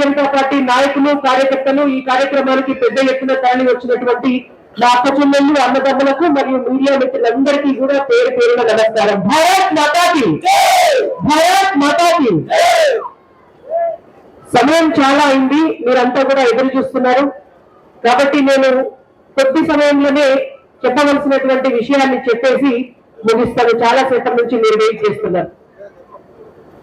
Janata party నాయకులు కార్యకర్తలు ఈ కార్యక్రమానికి పెద్ద ఎత్తున తరలి వచ్చినటువంటి నా అక్క చెల్లెళ్ళు అన్నదమ్ములకు మరియు మీడియా మిత్రులందరికీ కూడా పేరు పేరున నమస్కారం. భారత్ మాతాకి! భారత్ మాతాకి! సమయం చాలా అయింది మీరంతా కూడా ఎదురు చూస్తున్నారు. కాబట్టి నేను కొద్ది సమయంలోనే చెప్పవలసినటువంటి విషయాన్ని చెప్పేసి ముగిస్తాను. చాలా సేపటి నుంచి మీరు వెయిట్ చేస్తున్నారు.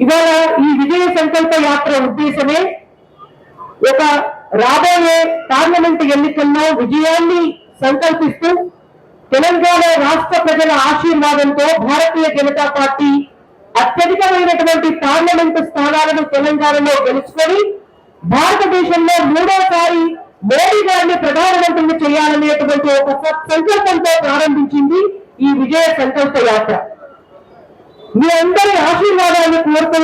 ఇవాళ ఈ విజయ సంకల్ప యాత్ర ఉద్దేశమే ఒక రాబోయే పార్లమెంట్ ఎన్నికల్లో విజయాన్ని సంకల్పిస్తూ తెలంగాణ రాష్ట్ర ప్రజల ఆశీర్వాదంతో భారతీయ జనతా పార్టీ అత్యధికమైనటువంటి పార్లమెంటు స్థానాలను తెలంగాణలో గెలుచుకొని భారతదేశంలో మూడోసారి మోడీ గారిని ప్రధానమంత్రిని చేయాలనేటువంటి ఒక సంకల్పంతో ప్రారంభించింది ఈ విజయ సంకల్ప యాత్ర. మీ అందరి ఆశీర్వాదాన్ని కోరుతూ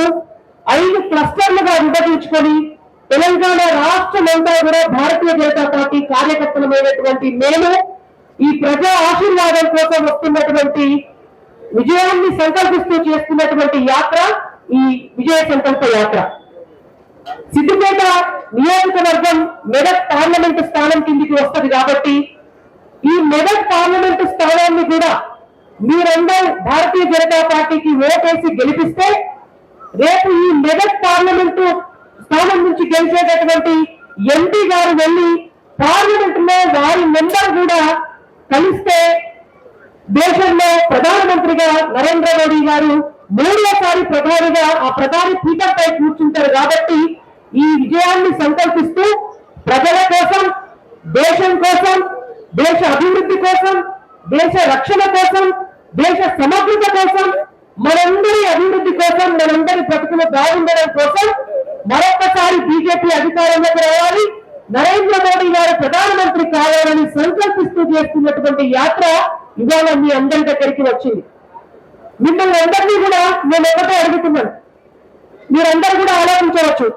ఐదు క్లస్టర్లుగా విభజించుకొని తెలంగాణ రాష్ట్రం అంతా కూడా భారతీయ జనతా పార్టీ కార్యకర్తలమైనటువంటి మేము ఈ ప్రజా ఆశీర్వాదం కోసం వస్తున్నటువంటి విజయాన్ని సంకల్పిస్తూ చేస్తున్నటువంటి యాత్ర ఈ విజయ సంకల్ప యాత్ర. సిద్దిపేట నియోజకవర్గం మెదక్ పార్లమెంట్ స్థానం కిందికి వస్తుంది కాబట్టి ఈ మెదక్ పార్లమెంట్ స్థానాన్ని కూడా మీరందరూ భారతీయ జనతా పార్టీకి ఓటేసి గెలిపిస్తే రేపు ఈ మెదక్ పార్లమెంటు స్థానం నుంచి గెలిచేటటువంటి ఎంపీ గారు వెళ్ళి పార్లమెంట్లో వారి మెంబర్ కూడా కలిస్తే దేశంలో ప్రధానమంత్రిగా నరేంద్ర మోడీ గారు మూడోసారి ప్రధానిగా ఆ ప్రధాని పీఠంపై కూర్చుంటారు కాబట్టి ఈ విజయాన్ని సంకల్పిస్తూ ప్రజల కోసం దేశం కోసం దేశ అభివృద్ధి కోసం దేశ రక్షణ కోసం దేశ సమగ్రత కోసం మనందరి అభివృద్ధి కోసం మనందరి బ్రతుకులు బాగుండడం కోసం మరొక్కసారి బీజేపీ అధికారంలోకి రావాలి. నరేంద్ర మోడీ గారు ప్రధానమంత్రి కావాలని సంకల్పిస్తూ చేస్తున్నటువంటి యాత్ర ఇవాళ మీ అందరి దగ్గరికి వచ్చింది. మిమ్మల్ని అందరినీ కూడా నేను ఒకటే అడుగుతున్నాను. మీరందరూ కూడా ఆలోచించవచ్చు.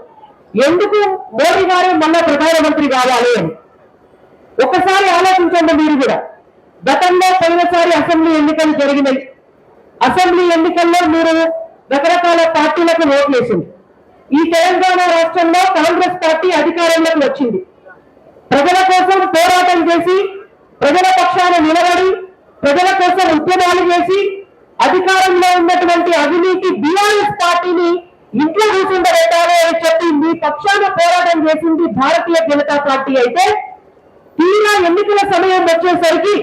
ఎందుకు మోడీ గారు మళ్ళా ప్రధానమంత్రి కావాలి అని? ఒకసారి ఆలోచించండి మీరు కూడా. గతంలో పోయినసారి అసెంబ్లీ ఎన్నికలు జరిగినాయి. అసెంబ్లీ ఎన్నికల్లో మీరు రకరకాల పార్టీలకు ఓట్లేసింది ఈ తెలంగాణ రాష్ట్రంలో కాంగ్రెస్ పార్టీ అధికారంలోకి వచ్చింది. ప్రజల కోసం పోరాటం చేసి ప్రజల పక్షాన నిలబడి ప్రజల కోసం ఉద్యమాలు చేసి అధికారంలో ఉన్నటువంటి అవినీతి బీఆర్ఎస్ పార్టీని ఇంట్లో కూర్చుండబెట్టాలి అని చెప్పి మీ పక్షాన పోరాటం చేసింది భారతీయ జనతా పార్టీ అయితే తీరా ఎన్నికల సమయం వచ్చేసరికి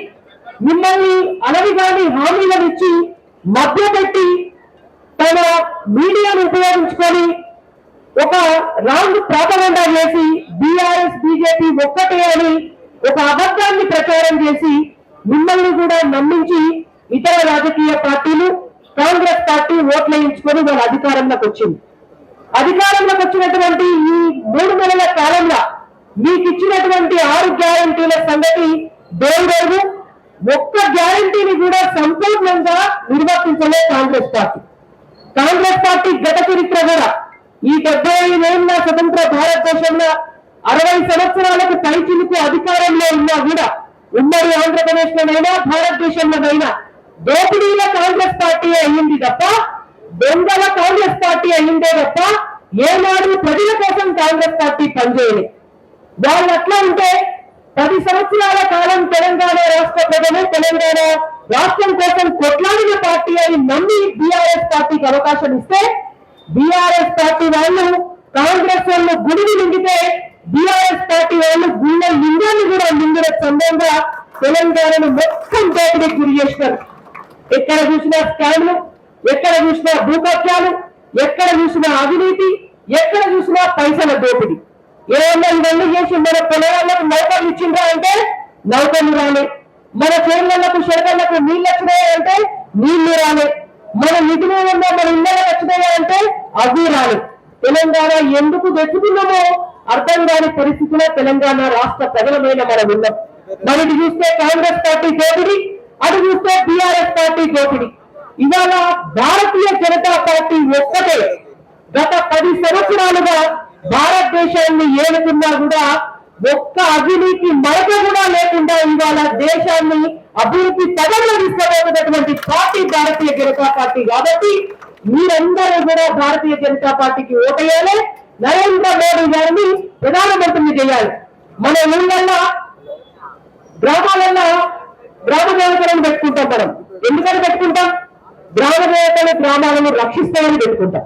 మిమ్మల్ని అలవిగాని హామీలను ఇచ్చి మభ్యపెట్టి తన మీడియాను ఉపయోగించుకొని ఒక రాంగ్ ప్రాపగండా చేసి బీఆర్ఎస్ బీజేపీ ఒక్కటే అని ఒక అబద్ధాన్ని ప్రచారం చేసి మిమ్మల్ని కూడా నమ్మించి ఇతర రాజకీయ పార్టీలు కాంగ్రెస్ పార్టీ ఓట్లేయించుకొని వాళ్ళ అధికారంలోకి వచ్చింది. అధికారంలోకి వచ్చినటువంటి ఈ మూడు నెలల కాలంలో మీకు ఇచ్చినటువంటి ఆరు గ్యారంటీల సంగతి దేవుడు ఒక్క గ్యారంటీని కూడా సంపూర్ణంగా నిర్వర్తించలే కాంగ్రెస్ పార్టీ. కాంగ్రెస్ పార్టీ గత చరిత్ర కూడా ఈ డెబ్బై ఐదేళ్ళ స్వతంత్ర భారతదేశంలో అరవై సంవత్సరాలకు పైచిలుకు అధికారంలో ఉన్నా కూడా ఉమ్మడి ఆంధ్రప్రదేశ్ లోనైనా భారతదేశంలోనైనా దోపిడీల కాంగ్రెస్ పార్టీ అయ్యింది తప్ప దొంగల కాంగ్రెస్ పార్టీ అయ్యిందే తప్ప ఏనాడు ప్రజల కోసం కాంగ్రెస్ పార్టీ పనిచేయలేదు వాళ్ళు అట్లా ఉంటే పది సంవత్సరాల కాలం తెలంగాణ రాష్ట్ర ప్రజలు తెలంగాణ రాష్ట్రం కోసం కొట్లాడిన పార్టీ అని నమ్మి బీఆర్ఎస్ పార్టీకి అవకాశం ఇస్తే బీఆర్ఎస్ పార్టీ వాళ్ళు కాంగ్రెస్ వాళ్ళు గుడిని నిండితే బీఆర్ఎస్ పార్టీ వాళ్ళు గుండె లింగాన్ని కూడా నిండిన సందర్భంగా తెలంగాణను మొత్తం దోపిడీకి గురి చేస్తారు. ఎక్కడ చూసినా స్కామ్లు ఎక్కడ చూసినా భూకబ్జాలు ఎక్కడ చూసినా అవినీతి ఎక్కడ చూసినా పైసల దోపిడీ. ఏమన్నా ఇవన్నీ చేసి మన పొలాలకు నౌకర్లు ఇచ్చిండ్రా అంటే నౌకర్లు రాలే. మన చేనులకు చెరకలకు నీళ్ళు వచ్చినాయా అంటే నీళ్ళు రాలే. మన నిధులు ఉన్న మన ఇళ్ళకి వచ్చినాయా అంటే అవి తెలంగాణ ఎందుకు వెతుకున్నామో అర్థం కాని పరిస్థితిలో తెలంగాణ రాష్ట్ర ప్రజలమైన మనం ఉన్నాం. మనకి చూస్తే కాంగ్రెస్ పార్టీ దోపిడి అటు చూస్తే బీఆర్ఎస్ పార్టీ దోపిడి ఇవాళ భారతీయ జనతా పార్టీ ఒక్కటే. గత పది సంవత్సరాలుగా భారతదేశాన్ని ఏలుతున్నా కూడా ఒక్క అవినీతి మరక కూడా లేకుండా ఇవాళ దేశాన్ని అభివృద్ధి పదంలో తీసుకోబోతున్నటువంటి పార్టీ భారతీయ జనతా పార్టీ. కాబట్టి మీరందరూ కూడా భారతీయ జనతా పార్టీకి ఓటేయాలి. నరేంద్ర మోడీ గారిని ప్రధానమంత్రిని చేయాలి. మన ఊళ్ళల్లో గ్రామాలలో గ్రామ దేవతలను పెట్టుకుంటాం మనం. ఎందుకని పెట్టుకుంటాం? గ్రామ దేవతలు గ్రామాలను రక్షిస్తాయని పెట్టుకుంటాం.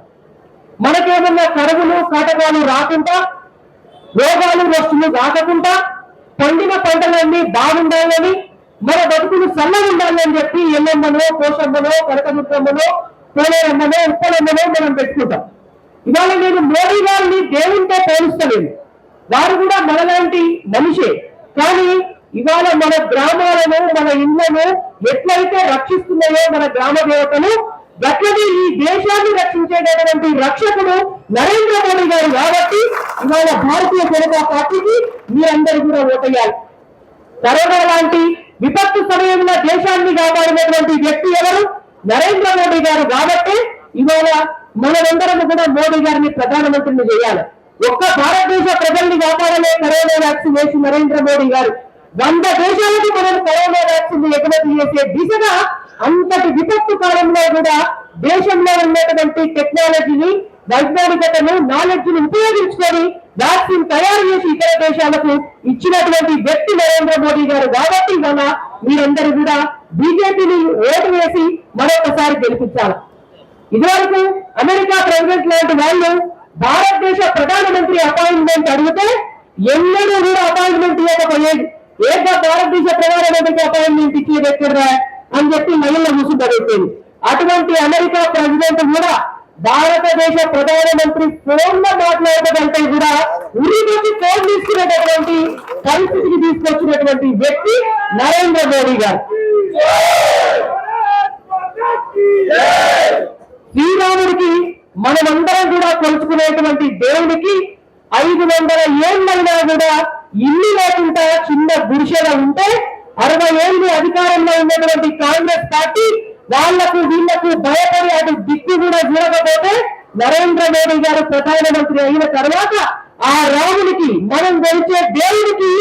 మనకేమన్నా కరువులు కాటకాలు రాకుండా రోగాలు వస్తువులు రాకుండా పండిన పంటలన్నీ బాగుండాలని మన బతుకులు చల్లగా ఉండాలని చెప్పి ఎల్లమ్మనో కోసమ్మనో కనకదుర్గమ్మనో కోలేరమ్మనో ఉప్పలమ్మనో మనం పెట్టుకుంటాం. ఇవాళ నేను మోడీ గారిని దేవునితో పోలుస్తలేను. వారు కూడా మనలాంటి మనిషే. కానీ ఇవాళ మన గ్రామాలను మన ఇళ్ళను ఎట్లయితే రక్షిస్తున్నాయో మన గ్రామ దేవతలు గట్లనే ఈ దేశాన్ని రక్షించేటటువంటి రక్షకుడు నరేంద్ర మోడీ గారు కాబట్టి ఇవాళ భారతీయ జనతా పార్టీకి మీరందరూ కూడా ఓటేయాలి. కరోనా లాంటి విపత్తు సమయంలో దేశాన్ని కాపాడినటువంటి వ్యక్తి ఎవరు? నరేంద్ర మోడీ గారు కాబట్టి ఇవాళ మనమందరం కూడా మోడీ గారిని ప్రధానమంత్రిని చేయాలి. ఒక్క భారతదేశ ప్రజల్ని కాపాడలే కరోనా వ్యాక్సిన్ వేసి నరేంద్ర మోడీ గారు. వంద దేశాలకు మనం కరోనా వ్యాక్సిన్ ఎగుమతి చేసే దిశగా అంతటి విపత్తు కాలంలో కూడా దేశంలో ఉన్నటువంటి టెక్నాలజీని వైజ్ఞానికతను నాలెడ్జ్ని ఉపయోగించుకొని వ్యాక్సిన్ తయారు చేసి ఇతర దేశాలకు ఇచ్చినటువంటి వ్యక్తి నరేంద్ర మోడీ గారు కాబట్టి ఇవాళ మీరందరూ కూడా బీజేపీని ఓటు వేసి మరొకసారి గెలిపించాలి. ఇదివరకు అమెరికా ప్రెసిడెంట్ లాంటి వాళ్ళు భారతదేశ ప్రధానమంత్రి అపాయింట్మెంట్ అడిగితే ఎన్నడూ కూడా అపాయింట్మెంట్ ఇవ్వకపోయేది. ఏదో భారతదేశ ప్రధానమంత్రికి అపాయింట్మెంట్ ఇచ్చేది ఎక్కడరా అని చెప్పి మహిళ ముసుపడేసేది అటువంటి అమెరికా ప్రెసిడెంట్ కూడా భారతదేశ ప్రధానమంత్రి ఫోన్లో మాట్లాడటంటే కూడా ఉరికి ఫోన్ తీసుకునేటటువంటి పరిస్థితికి తీసుకొచ్చినటువంటి వ్యక్తి నరేంద్ర మోడీ గారు. శ్రీరాముడికి మనమందరం కూడా కొలుచుకునేటువంటి దేవుడికి ఐదు వందల ఏళ్ళైనా కూడా ఇల్లు లేకుండా చిన్న గుడిసెలో ఉంటే అరవై ఏళ్ళు అధికారంలో ఉన్నటువంటి కాంగ్రెస్ పార్టీ వాళ్ళకు వీళ్ళకు భయపడి అటు దిక్కు కూడా చూడకపోతే నరేంద్ర మోడీ గారు ప్రధానమంత్రి అయిన తర్వాత ఆ రామునికి మనం గెలిచే దేవుడికి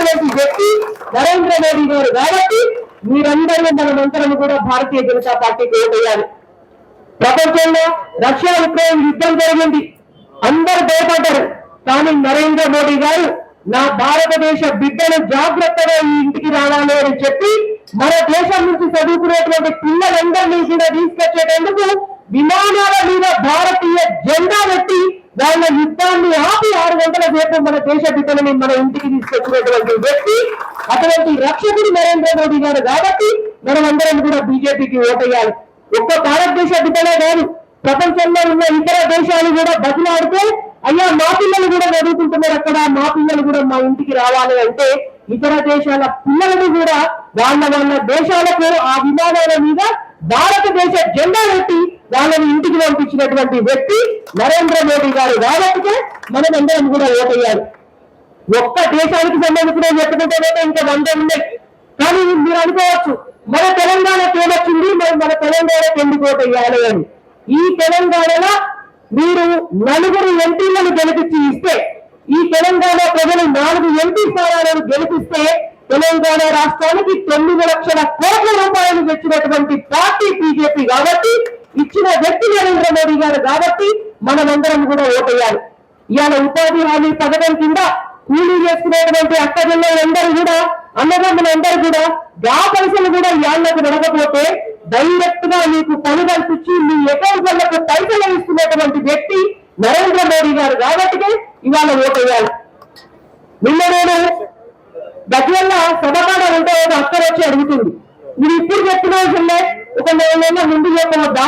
రక్షించినటువంటి వ్యక్తి నరేంద్ర మోడీ గారు కాబట్టి మీరందరూ మనమంతరం కూడా భారతీయ జనతా పార్టీకి ఓటేయాలి ప్రపంచంలో రష్యా ఉక్రెయిన్ యుద్ధం జరిగింది. అందరు భయపడ్డారు. కానీ నరేంద్ర మోడీ గారు నా భారతదేశ బిడ్డలు జాగ్రత్తగా ఈ ఇంటికి రావాలి అని చెప్పి మన దేశం నుంచి చదువుకునేటువంటి పిల్లలందరినీ కూడా తీసుకొచ్చేటందుకు విమానాల మీద భారతీయ జెండా పెట్టి దాని యుద్ధాన్ని ఆపి ఆరు గంటల సేపు మన దేశ బిడ్డలని మన ఇంటికి తీసుకొచ్చినటువంటి వ్యక్తి అటువంటి రక్షకుడు నరేంద్ర మోడీ గారు కాబట్టి మనమందరం కూడా బీజేపీకి ఓటేయాలి. ఒక్క భారతదేశ బిడ్డలే కాదు ప్రపంచంలో ఉన్న ఇతర దేశాలు కూడా బతిలాడితే అయ్యా మా పిల్లలు కూడా చదువుకుంటున్నారు అక్కడ మా పిల్లలు కూడా మా ఇంటికి రావాలి అంటే ఇతర దేశాల పిల్లలను కూడా వాళ్ళ వాళ్ళ దేశాలకు ఆ విమానాల మీద భారతదేశ జెండా పెట్టి వాళ్ళని ఇంటికి పంపించినటువంటి వ్యక్తి నరేంద్ర మోడీ గారు కాబట్టి మనం అందరం కూడా ఓటయ్యాలి. ఒక్క దేశానికి సంబంధించిన చెప్పుకుంటే ఇంకా వంద ఉన్నాయి కానీ మీరు అనుకోవచ్చు మన తెలంగాణకి ఏమొచ్చింది? మరి మన తెలంగాణకి ఎందుకు ఓటేయాలి అని. ఈ తెలంగాణలో మీరు నలుగురు ఎంపీలను గెలిపించి ఇస్తే ఈ తెలంగాణ ప్రజలు నాలుగు ఎంపీ స్థానాలను గెలిపిస్తే తెలంగాణ రాష్ట్రానికి తొమ్మిది లక్షల కోట్ల రూపాయలు తెచ్చినటువంటి పార్టీ బీజేపీ కాబట్టి ఇచ్చిన వ్యక్తి నరేంద్ర మోడీ గారు కాబట్టి మనమందరం కూడా ఓటేయాలి ఇవాళ ఉపాధి హామీ పథకం కింద కూలీ చేసుకునేటువంటి అక్కజల్లందరూ కూడా అన్నదమ్ములందరూ కూడా గా పైసలు కూడా ఇవాళ్ళకు నడకపోతే డైరెక్ట్గా మీకు పని కల్పించి మీ అకౌంట్లకు పైసలు ఇస్తున్నటువంటి వ్యక్తి నరేంద్ర మోడీ గారు కాబట్టి ఇవాళ ఓటేయాలి నిన్న నేను సభకాడ ఉంటే వచ్చి అడుగుతుంది మీరు ఇప్పుడు చెప్పిన ఒక నెల ముందు చెప్పవద్దా?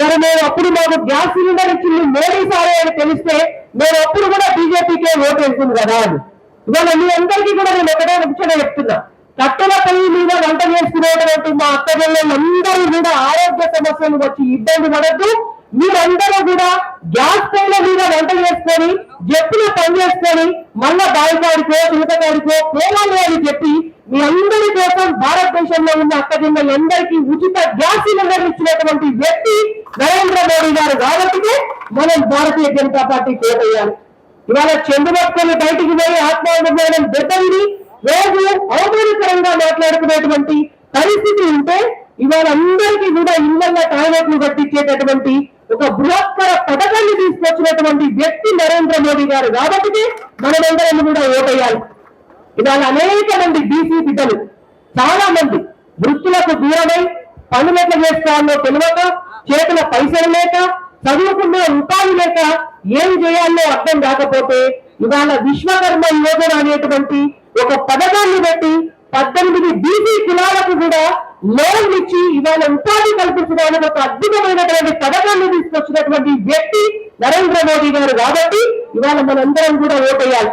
మరి మేము అప్పుడు మాకు గ్యాస్ సిలిండర్ ఇచ్చింది మోడీ సారే అని తెలిస్తే నేను అప్పుడు కూడా బీజేపీకే ఓటు వేస్తుంది కదా అని. ఇవాళ మీ అందరికీ కూడా నేను ఒకటే ముఖ్యంగా చెప్తున్నా. కట్టెల పొయ్యి మీద వంట చేసుకునేటువంటి మా అక్కజల్లలందరూ కూడా ఆరోగ్య సమస్యలు వచ్చి ఇబ్బంది పడద్దు. మీరందరూ కూడా గ్యాస్ పైన మీద వంట చేసుకొని జప్పులు పని చేసుకొని మళ్ళా బాయికాడికో చిలకకాడికో పోవాలి అని చెప్పి మీ అందరి కోసం భారతదేశంలో ఉన్న అక్కజల్లలందరికీ ఉచిత గ్యాస్ సిలిండర్ ఇచ్చినటువంటి వ్యక్తి నరేంద్ర మోడీ గారు కాబట్టి మనం భారతీయ జనతా పార్టీ కోటయ్యాలి. ఇవాళ చెండు పట్టుకొని బయటికి పోయి ఆత్మనిర్ణయం దెబ్బతిని రోజు అవమానకరంగా మాట్లాడుకునేటువంటి పరిస్థితి ఉంటే ఇవాళ అందరికీ కూడా ఇళ్ళలో టాయిలెట్లు కట్టించేటటువంటి ఒక బృహత్తర పథకాన్ని తీసుకొచ్చినటువంటి వ్యక్తి నరేంద్ర మోడీ గారు కాబట్టి మనమందరం కూడా ఓటేయాలి. ఇవాళ అనేక మంది బీసీ బిడ్డలు చాలా మంది వృత్తులకు దూరమై పనులు ఎట్లా చేసుకోవాలో తెలియక చేతుల పైసలు లేక చదువుకునే ఉపాధి లేక ఏం చేయాలో అర్థం కాకపోతే ఇవాళ విశ్వకర్మ యోజన అనేటువంటి ఒక పథకాన్ని పెట్టి పద్దెనిమిది బీసీ కులాలకు కూడా లోన్లు ఇచ్చి ఇవాళ ఉపాధి కల్పించడానికి ఒక అద్భుతమైనటువంటి పథకాన్ని తీసుకొచ్చినటువంటి వ్యక్తి నరేంద్ర మోడీ గారు కాబట్టి ఇవాళ మనందరం కూడా ఓటేయాలి.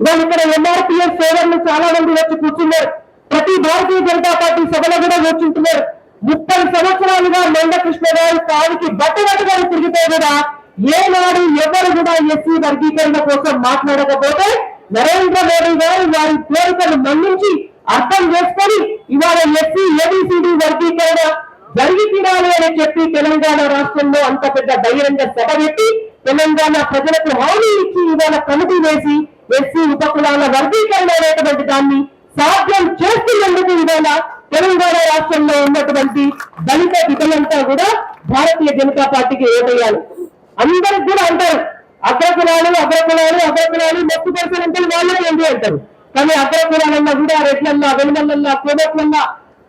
ఇవాళ ఇక్కడ ఎంఆర్పిఎస్ సోదరులు చాలా మంది వచ్చి కూర్చున్నారు. ప్రతి భారతీయ జనతా పార్టీ సభలో కూడా కూర్చుంటున్నారు. ముప్పై సంవత్సరాలుగా మందకృష్ణ గారు కావికి బట్టబట్టుగా తిరిగితే కూడా ఏనాడు ఎవరు కూడా ఎస్సీ వర్గీకరణ కోసం మాట్లాడకపోతే నరేంద్ర మోడీ గారు వారి కోరికలు మన్నించి అర్థం చేసుకొని ఇవాళ ఎస్సీ ఏబిసిడి వర్గీకరణ జరిగి తీరాలి అని చెప్పి తెలంగాణ రాష్ట్రంలో అంత పెద్ద బహిరంగ సభ పెట్టి తెలంగాణ ప్రజలకు హామీ ఇచ్చి ఇవాళ కమిటీ వేసి ఎస్సీ ఉపకులాల వర్గీకరణ అనేటువంటి దాన్ని సాధ్యం చేస్తున్నందుకు విధంగా తెలంగాణ రాష్ట్రంలో ఉన్నటువంటి దళిత బిడ్డలంతా కూడా భారతీయ జనతా పార్టీకి ఓటేయాలి అందరికి కూడా అంటారు అగ్రకులాలు అగ్రకులాలు అగ్రకులాలు మొక్కు పరిసరంటే వాళ్ళే ఏంటి అంటారు? కానీ అగ్రకులాలన్నా కూడా రెడ్లన్నా వెనుమల్లన్నా కోమట్లన్నా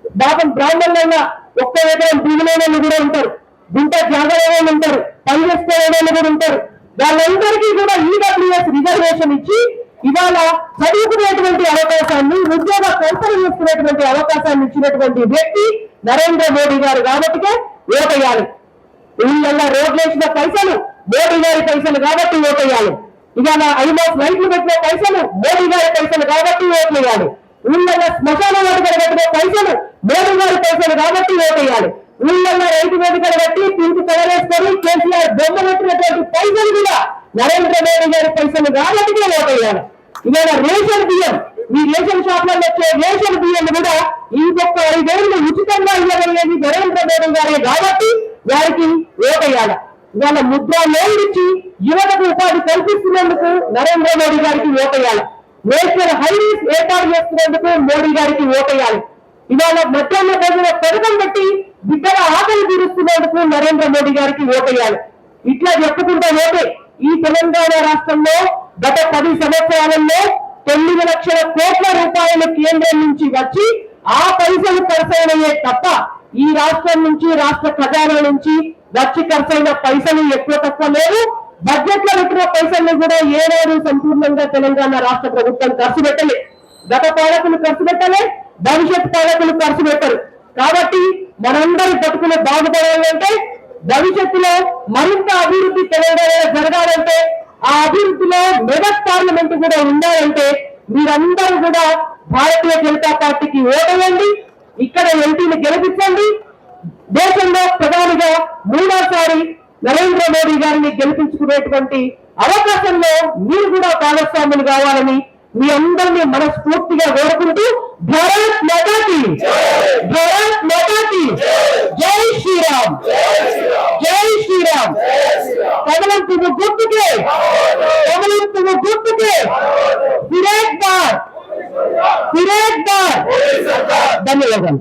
బాబం బ్రాహ్మణులన్నా ఒక్క ఎకరం భూమిలోనే కూడా ఉంటారు. గుంట జాగరణ ఉంటారు. పని చేసుకునే కూడా ఉంటారు. వాళ్ళందరికీ కూడా ఈడబ్ల్యూఎస్ రిజర్వేషన్ ఇచ్చి ఇవాళ చదువుకునేటువంటి అవకాశాన్ని ఉద్యోగ కల్పన చేసుకునేటువంటి అవకాశాన్ని ఇచ్చినటువంటి వ్యక్తి నరేంద్ర మోడీ గారు కాబట్టి ఓటేయాలి. ఇళ్ళల్లో రోడ్లు వేసిన పైసలు మోడీ గారి పైసలు కాబట్టి ఓటేయాలి. ఇవాళ ఐమోస్ లైట్లు పెట్టిన పైసలు మోడీ గారి పైసలు కాబట్టి ఓట్లేయాలి ఊళ్ళల్లో శ్మశాన వేదికలు పెట్టిన పైసలు మోడీ గారి పైసలు కాబట్టి ఓటేయాలి. ఊళ్ళల్లో రైతు వేదికలు కట్టి పింఛు కలవేసుకొని కేసీఆర్ బొమ్మ పెట్టినటువంటి పైసలు కూడా నరేంద్ర మోడీ గారి పైసలు కాబట్టి ఓటయ్యాను. ఇవాళ రేషన్ బియ్యం ఈ రేషన్ షాప్లలో వచ్చే రేషన్ బియ్యం కూడా ఇంకొక ఐదేళ్ళు ఉచితంగా ఇవ్వగలిగేది నరేంద్ర మోడీ గారే కాబట్టి వారికి ఓటయ్యాల. ఇవాళ ముద్రా లోన్ ఇచ్చి యువతకు ఉపాధి కల్పిస్తున్నందుకు నరేంద్ర మోడీ గారికి ఓటయ్యాలి. నేషనల్ హైవేస్ ఏర్పాటు చేస్తున్నందుకు మోడీ గారికి ఓటేయాలి ఇవాళ మధ్యాహ్న భోజన పథకం పెట్టి బిడ్డల ఆకలి తీరుస్తున్నందుకు నరేంద్ర మోడీ గారికి ఓటేయాలి ఇట్లా చెప్పుకుంటే ఓటే ఈ తెలంగాణ రాష్ట్రంలో గత పది సంవత్సరాలలో తొమ్మిది లక్షల కోట్ల రూపాయలు కేంద్రం నుంచి వచ్చి ఆ పైసలు ఖర్చయినయే తప్ప ఈ రాష్ట్రం నుంచి రాష్ట్ర ఖజానా నుంచి వచ్చి ఖర్చయిన పైసలు ఎక్కువ తక్కువ లేవు. బడ్జెట్లో పెట్టిన పైసల్ని కూడా ఏనాడు సంపూర్ణంగా తెలంగాణ రాష్ట్ర ప్రభుత్వం ఖర్చు పెట్టలే. గత పాలకులు ఖర్చు పెట్టలే భవిష్యత్ పాలకులు ఖర్చు పెట్టరు. కాబట్టి మనందరి బతుకులు బాగుపడాలంటే భవిష్యత్తులో మరింత అభివృద్ధి తెలంగాణ జరగాలంటే ఆ అభివృద్ధిలో మెగా పార్లమెంట్ కూడా ఉండాలంటే మీరందరూ కూడా భారతీయ జనతా పార్టీకి ఓటేయండి ఇక్కడ ఎంపీని గెలిపించండి. దేశంలో ప్రధానిగా మూడోసారి నరేంద్ర మోడీ గారిని గెలిపించుకునేటువంటి అవకాశంలో మీరు కూడా భాగస్వాములు కావాలని మీ అందరినీ మనస్ఫూర్తిగా కోరుకుంటూ భారత్ మాతాకి భారత్ మాతాకి జై శ్రీరామ్ జై శ్రీరామ్ కమలం పువ్వు గుర్తుకే కమలం పువ్వు గుర్తుకే ఫిరేక్ బార్ ఫిరేక్ బార్ ధన్యవాదాలు